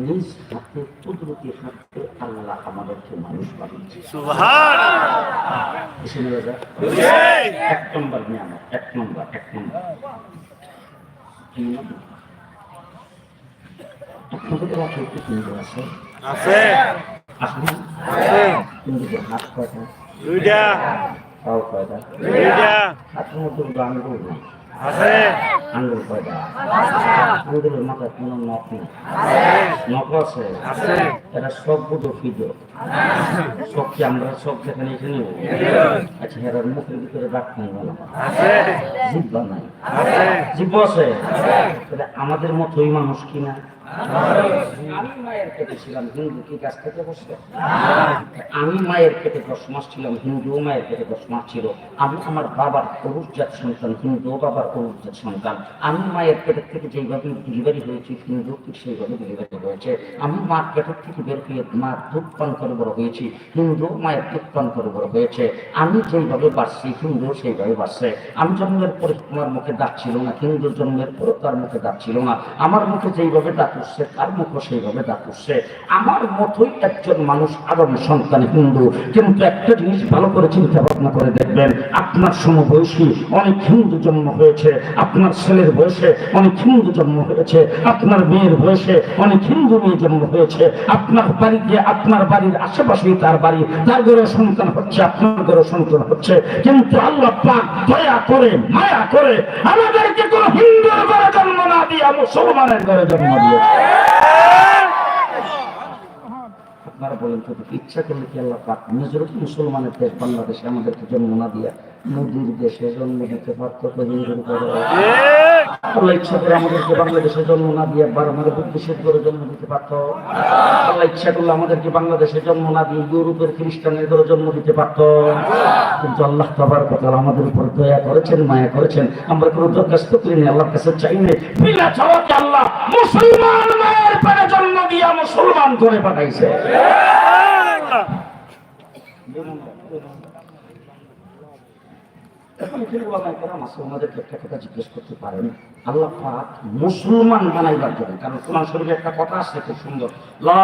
নিজ হাতে কুদরতি হাতে আল্লাহ আমাদেরকে মানুষ বানিয়েছে। এক নম্বর নিয়ামত এক নম্বর এক নম্বর। আপনাদের রাখে একটু সুন্দর আছে। আছে। কিন্তু হাত কয়টা? দুইটা। পাও কয়টা? দুইটা। হাতের মধ্যে দুটো আঙ্গুল নেই আছে আঙ্গুল কয়টা আঙ্গুলের মাথায় কোনো নখ নেই নখ আছে আছে এরা সব বুধ ফিদ সব কি আমরা সব যেখানে এখানে আচ্ছা এরা মুখের ভিতরে জিব্বা নাই জিব্বা আছে আমাদের মতোই মানুষ কিনা আমি মায়ের পেটে ছিলাম হিন্দু, কি গাছ থেকে বসে আমি মায়ের পেটে দশ মাস ছিলাম হিন্দু মায়ের পেটে দশ মাস ছিল। আমি আমার বাবার অরুজাত সন্তান, হিন্দু বাবার অরুজাত সন্তান। আমি মায়ের পেটের থেকে যেইভাবে ডেলিভারি হয়েছি, হিন্দু ঠিক সেইভাবে ডেলিভারি হয়েছে। আমি মার পেটের থেকে বের হয়ে মার দুধ পান করে বড় হয়েছি, হিন্দু মায়ের দুধ পান করে বড় হয়েছে। আমি যেইভাবে বাড়ছি হিন্দু সেইভাবে বাড়ছে আমি জন্মের পরে তোমার মুখে দাঁত ছিল না, হিন্দু জন্মের পরে তার মুখে দাঁত ছিল না। আমার মুখে যেইভাবে দাঁত উঠছে তার মুখে সেইভাবে দাঁত উঠছে আমার মতোই একজন মানুষ, আদম সন্তান, হিন্দু। কিন্তু একটা জিনিস ভালো করে চিন্তা ভাবনা করে দেখবেন, আপনার সমবয়সী অনেক হিন্দু জন্ম হয়েছে, আপনার ছেলের বয়সে অনেক হিন্দু জন্ম হয়েছে, আপনার মেয়ের বয়সে অনেক হিন্দু মেয়ে জন্ম হয়েছে, আপনার বাড়িতে আপনার বাড়ির আশেপাশেই তার বাড়ি, তার ঘরে সন্তান হচ্ছে, আপনার ঘরে সন্তান হচ্ছে। কিন্তু আল্লাহ পাক দয়া করে, মায়া করে আমাদেরকে কোনো হিন্দুর ঘরে জন্ম না দিয়ে মুসলমানের ঘরে জন্ম দিয়েছে Yeah. আপনারা বলেন তো? ইচ্ছা করলে কি আল্লাহ পাক নিজের মুসলমানের দেশ, বাংলাদেশে আমাদেরকে জন্ম না দিয়ে নদীর দেশে জন্ম দিতে পারতো ইচ্ছা করে আমাদেরকে বাংলাদেশে জন্ম না দিয়ে আমাদের জন্ম দিতে পারতো আল্লাহ আমাদেরকে বাংলাদেশে জন্ম না দিয়ে জন্ম দিতে পারতো আল্লাহ কথা আমাদের উপর দয়া করেছেন, মায়া করেছেন। আমরা কোনো দরখাস্ত করিনি, আল্লাহর কাছে চাইনি। আল্লাহ মুসলমান দিয়া মুসলমান করে পাঠাইছে। একটা কথা জিজ্ঞেস করতে আল্লাহ মুসলমান বানাইবার জন্য, কারণ কোরআন একটা কথা আছে খুব সুন্দর। লা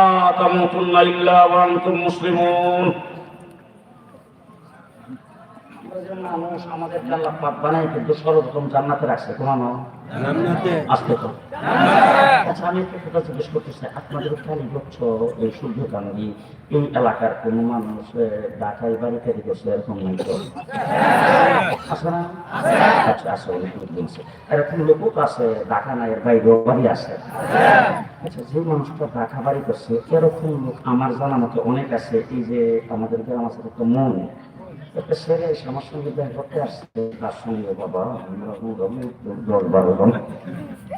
মানুষ আমাদেরকে আল্লাহ পাক বানাই কিন্তু সর্বপ্রথম জান্নাতে রাখছে ঘুমানো আসতে তো। আচ্ছা আমি একটা কথা জিজ্ঞেস করতে চাই আপনাদের খালি এই সূর্যকান্দি এই এলাকার কোন মানুষ ঢাকায় বাড়ি তৈরি করছে এরকম নাই তো? আছে না? আচ্ছা আছে অনেক এরকম লোকও তো আছে ঢাকা নাই এর বাইরেও বাড়ি আছে। আচ্ছা যে মানুষটা ঢাকা বাড়ি করছে এরকম লোক আমার জানা মতো অনেক আছে এই যে আমাদের গ্রাম আছে মন। একটা ছেলে এসে আমার সঙ্গে দেখা করতে আসছে। তার সঙ্গে বাবা আমরা মোটামুটি দশ বারো জন।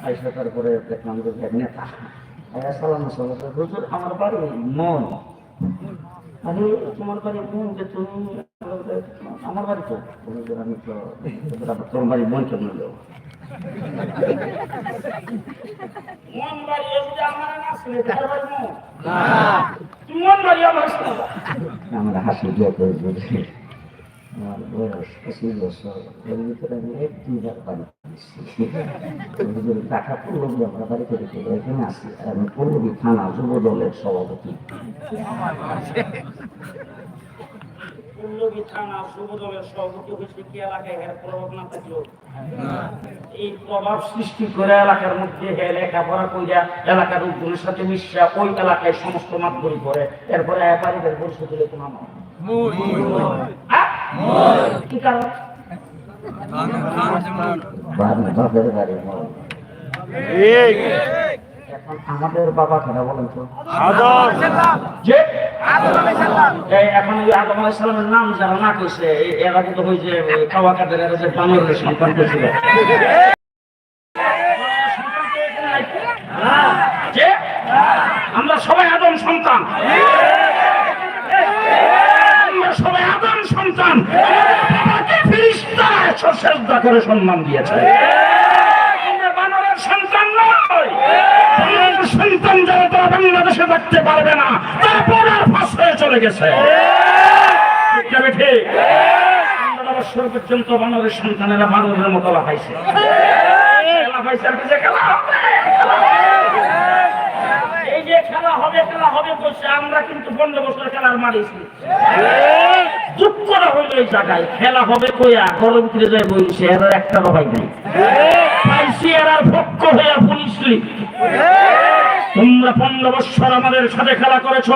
আইসা তারপরে দেখলাম যে এক নেতা। আয়া সালাম সালাম হুজুর আমার বাড়ি মন। আরে তোমার বাড়ি মন যে তুমি আমার বাড়ি তো। হুজুর আমি তো তোমার বাড়ি মন কেমন মন বাড়ি আমার না ছেলে তার বাড়ি মন। মন বাড়ি আমার আমরা হাসি দিয়ে করে এই প্রভাব সৃষ্টি করে এলাকার মধ্যে লেখাপড়া কইরা এলাকার উদ্যোগের সাথে মিশা ওই এলাকায় সমস্ত মাতবরি করে এরপরে ব্যাপারীদের পরিচয় দিলে কোনো? কি কারণ? আমাদের বাবা কেন বলেন তো এখন আদম নাম যারা না কইছে এ- এরা কিন্তু ওই যে কাওয়া কাদের যে সন্তান কইছিল যে আমরা সবাই আদম সন্তান আমরা সবাই আদম সন্তান আমাদের বাবাকে সেজদা করে সম্মান দিয়েছে। সন্তান নয়। সন্তান যারা তারা বাংলাদেশে থাকতে পারবে না তারা ফাঁস হয়ে চলে গেছে। ঠিক বছর পর্যন্ত বানরের সন্তানেরা বানরের মতো লাফাইছে। লাফাইছে আর কিছু খেলা হবে? আমরা কিন্তু পনেরো খেলার মারিছি খেলা হবে ফিরে যায় বলছে নাই। পাইছি এর আর পক্ষ হইয়া পুলিশ পনেরো আমাদের সাথে খেলা করেছ।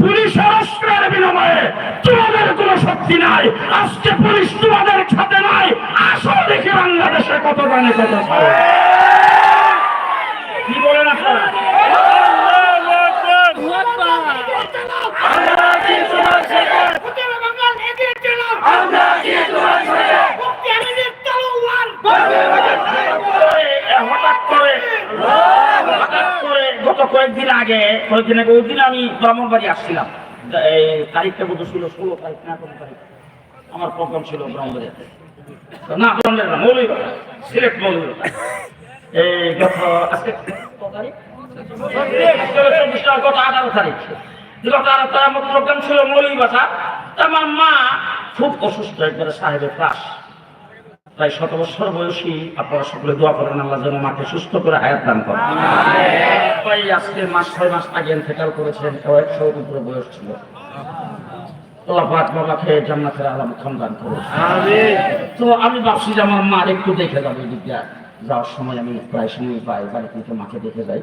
পুলিশের অস্ত্রের বিনিময়ে তোমাদের কোনো শক্তি নাই। আজকে পুলিশ তোমাদের সাথে নাই। আসো দেখি বাংলাদেশে কত জানে কত কি বলেন আপনারা? হঠাৎ করে গত কয়েকদিন আগে কয়েকদিন আগে ওই দিন আমি ব্রাহ্মণবাড়ি আসছিলাম এই তারিখটা বোধ ছিল ষোলো তারিখ না কোন তারিখ আমার প্রোগ্রাম ছিল ব্রাহ্মণবাড়িতে না ব্রাহ্মণের না মৌলভীবাড়ি সিলেট মৌলভীবাড়ি এই গত আজকে কত তারিখ, গত আঠারো তারিখ আমার প্রোগ্রাম ছিল মৌলভীবাসা আমার মা খুব অসুস্থ একবারে সাহেবের ক্লাস। প্রায় শত বছর বয়সী আপনারা সকলে দোয়া করেন আল্লাহ যেন মাকে সুস্থ করে হায়াত দান করেন। প্রায় আজকে মাস ছয় মাস আগে ইন্তেকাল করেছেন কয়েকশো উপরে বয়স ছিল। জান্নাতের আলাম দান তো আমি ভাবছি যে আমার মার একটু দেখে যাব যাওয়ার সময় আমি প্রায় সময় পাই বাড়ি থেকে মাকে দেখে যাই।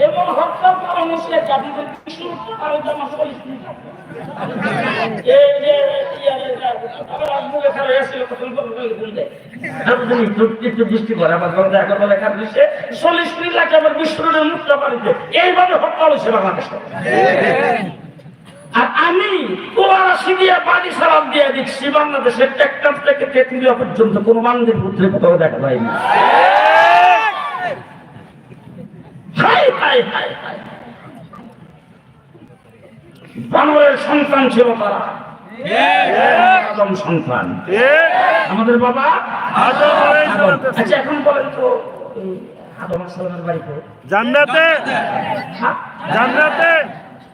এবং হরতাল কারণে সে একটু দৃষ্টি করে আমার দেখা বলে এখানে দিচ্ছে চল্লিশ মিনিট লাগে আমার বিষ্ণুরের মুখটা এইভাবে হরতাল হয়েছে বাংলাদেশে আর আমি কোয়ারাশি দিয়ে বাড়ি সালাম দিয়ে দিচ্ছি বাংলাদেশের থেকে তেতুলিয়া পর্যন্ত কোনো মানুষের পুত্রে কোথাও দেখা যায়নি। বানরের সন্তান ছিল তারা আদম সন্তান। আমাদের বাবা। আচ্ছা এখন বলেন তো আদম আসসালামের বাড়িতে জান্নাতে। জান্নাতে।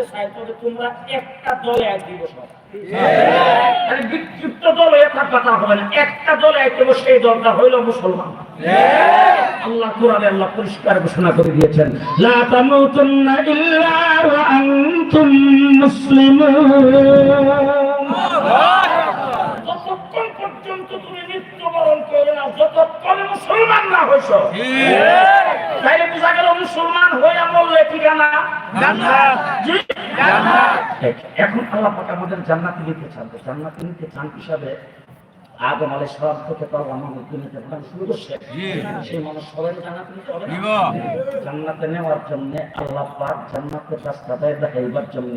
নিতে চাই তবে তোমরা একটা দলে এক দিবস আরে বিক্ষিপ্ত দল হয়ে থাকবা তা হবে না। একটা দলে এক দিবস সেই দলটা হইল মুসলমান। আল্লাহ কোরআনে আল্লাহ পরিষ্কার ঘোষণা করে দিয়েছেন লা তামুতুন্না ইল্লা ওয়া আনতুম মুসলিমুন। যতক্ষণ পর্যন্ত তুমি মৃত্যুবরণ করবে না যতক্ষণ মুসলমান না হইছ তাইলে বোঝা গেল মুসলমান হইয়া মরলে ঠিকানা জি এখন আল্লাহ পাক আমাদের জান্নাতি নিতে চান। জান্নাতে নিতে চান হিসাবে আদম আলাই সালাম থেকে তো আল্লাহ আমাদের দুনিয়াতে প্রধান শুরু করছে সেই মানুষ সবাই জান্নাতে নিতে হবে? জান্নাতে নেওয়ার জন্য আল্লাহ পাক জান্নাতের রাস্তাটা দেখাইবার জন্য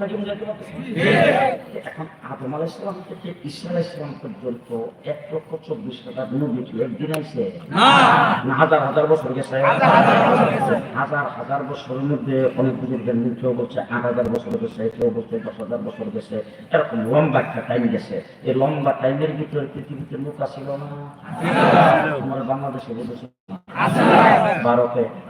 কথা কি বুঝাইতে পারতেছি? এখন আদম আলাইহিস সালাম থেকে আলাইহিস পর্যন্ত এক লক্ষ চব্বিশ হাজার নবী কি একদিন আইছে না। হাজার হাজার বছর গেছে। হাজার হাজার বছরের মধ্যে অনেক বুজুর্গের কেউ বলছে আট হাজার বছর গেছে কেউ বলছে দশ হাজার বছর গেছে। এরকম লম্বা একটা টাইম গেছে। এই লম্বা টাইমের ভিতরে পৃথিবীতে লোক আসিল না। বাংলাদেশে বলেছে ভারতে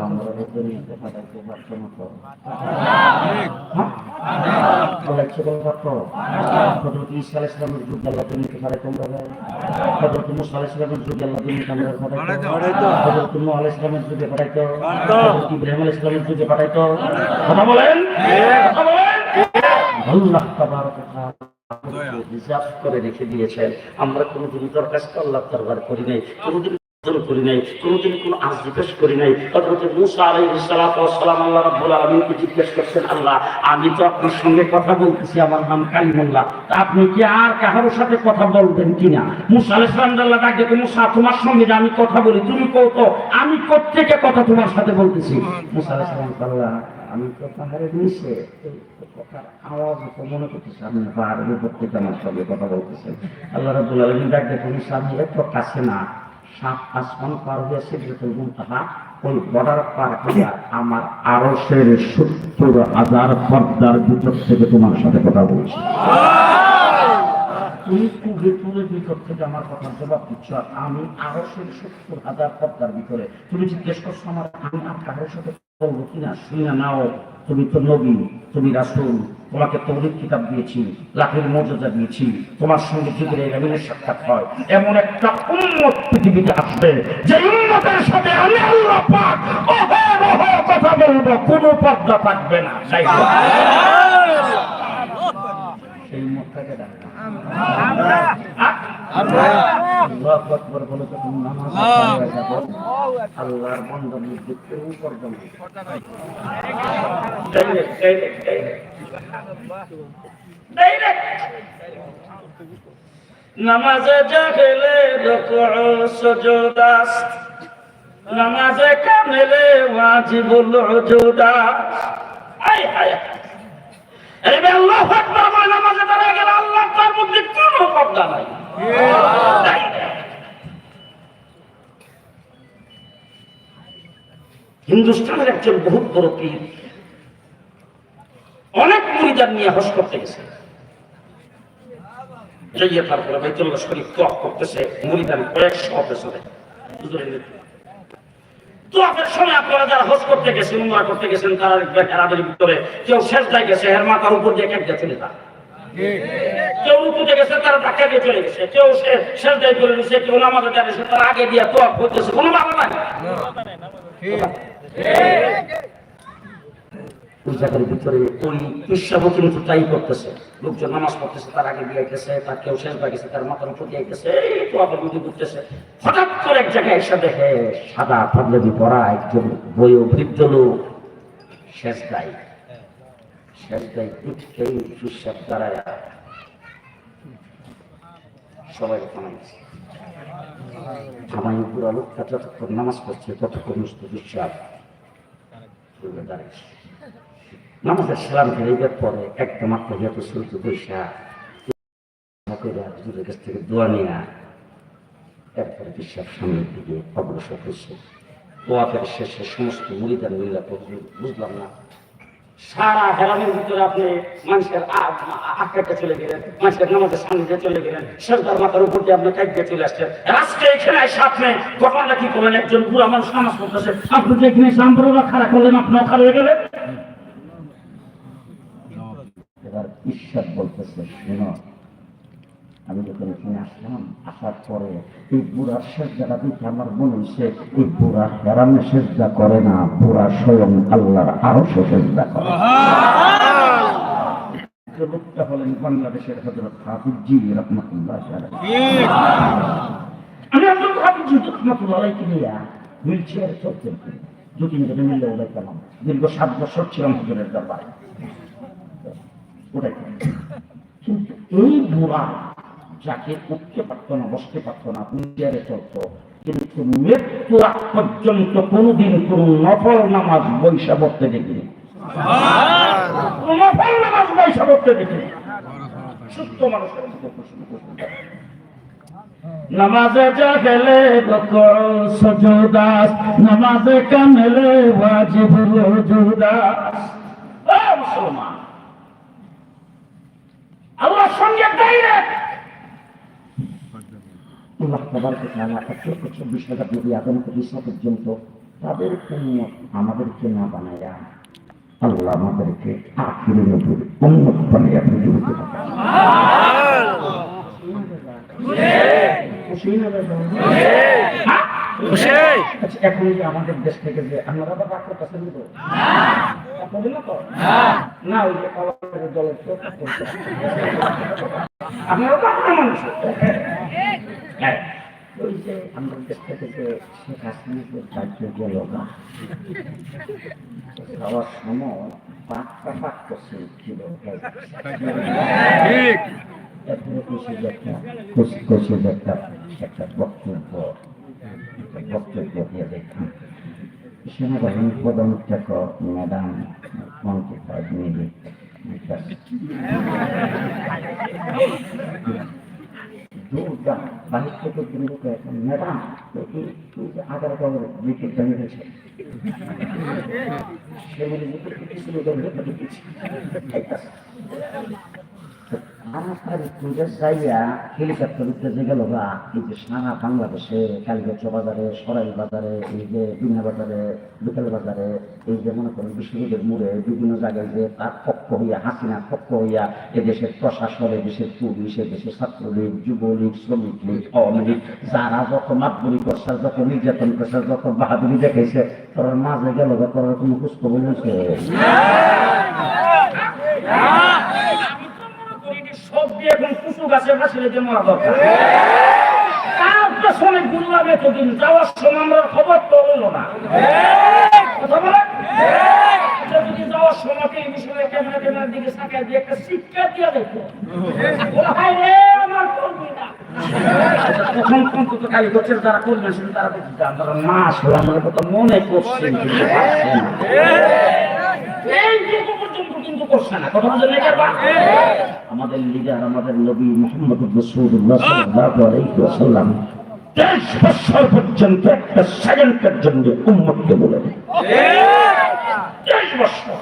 আমরা এই দুনিয়াতে পাঠাইতে পারতো না তো? আল্লাহ ইচ্ছে করে? পারতো হজরত ঈসা আলাইহিস সালামের যুদ্ধে রিজার্ভ করে রেখে দিয়েছেন। আমরা কোনোদিন করি নাই। কোনোদিন আমি তো কথা আপনি কি আর কারোর সাথে কথা বলবেন কিনা? মুসা মুসা, তোমার সঙ্গে আমি কথা বলি, তুমি আমি কোত্থেকে কথা তোমার সাথে বলতেছি? আমি তো পাহাড়ের নিচে আওয়াজ মনে করতেছি আপনি পাহাড়ের উপর থেকে আমার সঙ্গে কথা বলতেছেন। আল্লাহ রাব্বুল আলামিন, ডাক আমি এত কাছে না সাত আসমান পার হয়ে সিদ্ধাতুল মুনতাহা ওই বর্ডার পার হইয়া আমার আরশের সত্তর হাজার পর্দার ভিতর থেকে তোমার সাথে কথা বলছি। তুমি তুলে ভিতর থেকে আমার কথা জবাব দিচ্ছ আর আমি আরশের সত্তর হাজার পর্দার ভিতরে। তুমি জিজ্ঞেস করছ আমার আমি আর কারোর সাথে বলব কিনা? শুনি নাও তুমি তো নবী তুমি রাসূল। তোমাকে তৌরিক কিতাব দিয়েছি, লাখের মর্যাদা দিয়েছি, তোমার সঙ্গে জিবরাইল আমিনের সাক্ষাৎ হয়, এমন একটা উম্মত পৃথিবীতে আসবে যে উম্মতের সাথে আমি আল্লাহ পাক অহরহ কথা বলব, কোনো পর্দা থাকবে না? সেই উম্মতটাকে ডাকবো আল্লাহু হয়ে যাবে। আল্লাহর বন্ধ নামাজে জাগলে রকর সজদাস নামাজে কামেলে ওয়াজিবুল আকবার বলে নামাজে আল্লাহ হিন্দুস্তানের একজন বহুত বড় পীর। অনেক মুরিদার নিয়ে হস করতে গেছে। যাইয়ে তারপরে বাইতুল্লাহ শরীফ তোয়াফ করতেছে মুরিদান কয়েকশো পেছনে তোয়াফের সময় আপনারা যারা হস করতে গেছেন উমরা করতে গেছেন তারা ভিতরে কেউ শেষ দায় গেছে এর মাথার উপর দিয়ে কেটে চলে যায়। কেউ রুকুতে গেছে তারা ধাক্কা দিয়ে চলে গেছে। কেউ সে- শেষ দায় করে দিয়েছে কেউ নামাজে দাঁড়িয়েছে তারা আগে দিয়ে তোয়াফ করতেছে। কোনো বাধা নাই। ওই ভিতরে ওই ঈর্ষাবো কিন্তু তাই করতেছে। লোকজন নামাজ পড়তেছে, তার আগে দিয়ে গেছে, তার কেউ শেষ গেছে, তার মাথার উপর দিয়ে গেছে তো আবার মধ্যে ঘুরতেছে। হঠাৎ করে এক জায়গায় এসে দেখে সাদা পাঞ্জাবি পরা একজন বয়ো বৃদ্ধ লোক, শেষ দায়। শেষ দায় উঠতেই সুস্বাদ দাঁড়ায়। সবাই থামাইছে থামাই পুরা লোকটা যতক্ষণ নামাজ পড়ছে ততক্ষণ বিশ্বাস দাঁড়িয়েছে নামাজের সালাম ফেরাইবার পরে একদম আত্মহিয়াত শুরুতে বৈশা হুজুরের কাছ থেকে দোয়া নিয়ে এরপরে বিশ্বাস সামনের দিকে অগ্রসর হচ্ছে দোয়াফের শেষে সমস্ত মুড়িদার মিল্লা বুঝলাম না। সারা হেরামের ভিতরে আপনি মানুষের আটকাতে চলে গেলেন, মানুষের নামাজের সামনে দিয়ে চলে গেলেন, সরকার মাথার উপর দিয়ে আপনি কাজ দিয়ে চলে আসছেন। আজকে এখানে এসে আপনি ঘটনাটা কি করলেন? একজন পুরো মানুষ নামাজ পড়তেছে। আপনি এখানে খারাপ করলেন? আপনার খারাপ হয়ে গেলেন এবার ঈশ্বর বলতেছে, শোনো, আমি যখন এখানে আসলাম, আসার পরে এই বুড়ার সেজদাটা দেখে আমার মনে হয়েছে এই বুড়া হেরামে সেজদা করে না, বুড়া স্বয়ং আল্লাহর আরও সেজদা করে। লোকটা হলেন বাংলাদেশের হজরত রহমতুল্লাহ দীর্ঘ সাত বছর ছিলাম হুজুরের দরবারে। ওটাই। কিন্তু এই বুড়া যাকে উঠতে পারতো না, বসতে পারতো না হুইল চলতো, কিন্তু মৃত্যু পর্যন্ত কোনোদিন কোন নফল নামাজ বৈশা পড়তে কোন নফল নামাজ বৈশা পড়তে দেখিনি। সুস্থ মানুষের মতো প্রশ্ন করতে নামাজে নামাজে কামেলে ওয়াজিব জুদাস ও মুসলমান আল্লাহর সঙ্গে ডাইরেক্ট চব্বিশ পর্যন্ত তাদের উম্মত আমাদেরকে না বানায়া আল্লাহ আমাদেরকে আখিরি নবীর উম্মত বানিয়ে পৃথিবীতে পাঠান। খুশি না বেজার? হ্যাঁ? খুশি আচ্ছা, এখন যে আমাদের দেশ থেকে যে আপনারা তো রাগ করতেছেন তো আপনাদের না তো? না ওই যে কালারের দলের তো আপনারা তো আপনার মানুষ। হ্যাঁ। ওই যে আমাদের দেশ থেকে যে শেখ হাসিনা রাজ্য গেল না। যাওয়ার সময় পাঁচটা পাক করছে ছিল। ঠিক। এরপরে কইছে যে একটা বক্তব্য বক্তব্য দিয়ে দেখুন সেনাবাহিনীর শিক্ষক ম্যাডাম ফাইভ মিনিট দুর্গা বাহির থেকে কিন্তু এখন ম্যাডাম আগার খবর উইকেট জানিয়ে গেছে সেগুলি আমার পূজা যাইয়া হেলিকপ্টার উঠতে গেল বা এই যে সারা বাংলাদেশে কালীগঞ্জ বাজারে সরাইল বাজারে, এই যে বিনা বাজারে বিকেল বাজারে, এই যে মনে করেন বিশ্বরোডের মোড়ে বিভিন্ন জায়গায় যে তার পক্ষ হইয়া, হাসিনা পক্ষ হইয়া এদেশের প্রশাসন দেশের পুলিশ দেশের ছাত্রলীগ, যুবলীগ, শ্রমিক লীগ, আওয়ামী লীগ, যারা যত মাতবরি করছে, যত নির্যাতন করছে, যত বাহাদুরি দেখাইছে, তোর মাঝে গেল তোর কোনো বলেছে সব এখন কুসু গাছের কাছে রেখে মারা দরকার। তার পেছনে ঘুরলাম এতদিন যাওয়ার সময় আমরা খবর তো হলো না। যদি যাওয়ার সময় এই বিষয়ে ক্যামেরা ক্যামেরার দিকে সাকায় দিয়ে একটা শিক্ষা দিয়ে দেখো। বলে, হায় রে আমার কর্মীরা তখন অন্তত শুধু তারা দেখি আপনারা মাস হলো আমরা মনে পারছেন না। পর্যন্ত করছে না কথা বলছেন আমাদের লিডার, আমাদের নবী মোহাম্মদ রসুল্লাহ সাল্লাল্লাহু আলাইহি ওয়াসাল্লাম তেইশ বছর পর্যন্ত একটা সেকেন্ডের জন্য উম্মতকে বলে দেয়। তেইশ বছর।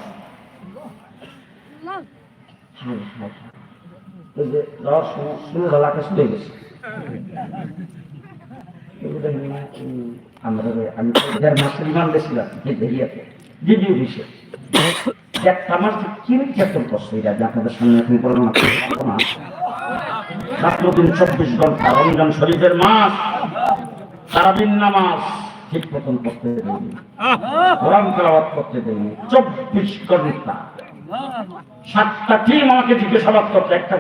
যে আমরা আমি দেড় মাস রিমান্ডে ছিলাম এই দেরিয়াতে দ্বিতীয় বিষয় একটা মাস যে কি নির্যাতন করছে চব্বিশ ঘণ্টা রমজান শরীফের মাস ঠিক মতন করতে একটা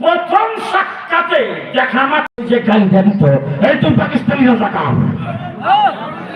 প্রথম সাক্ষাতে দেখা মাত্র যে গাড়িটা দিত, এই তুই পাকিস্তানি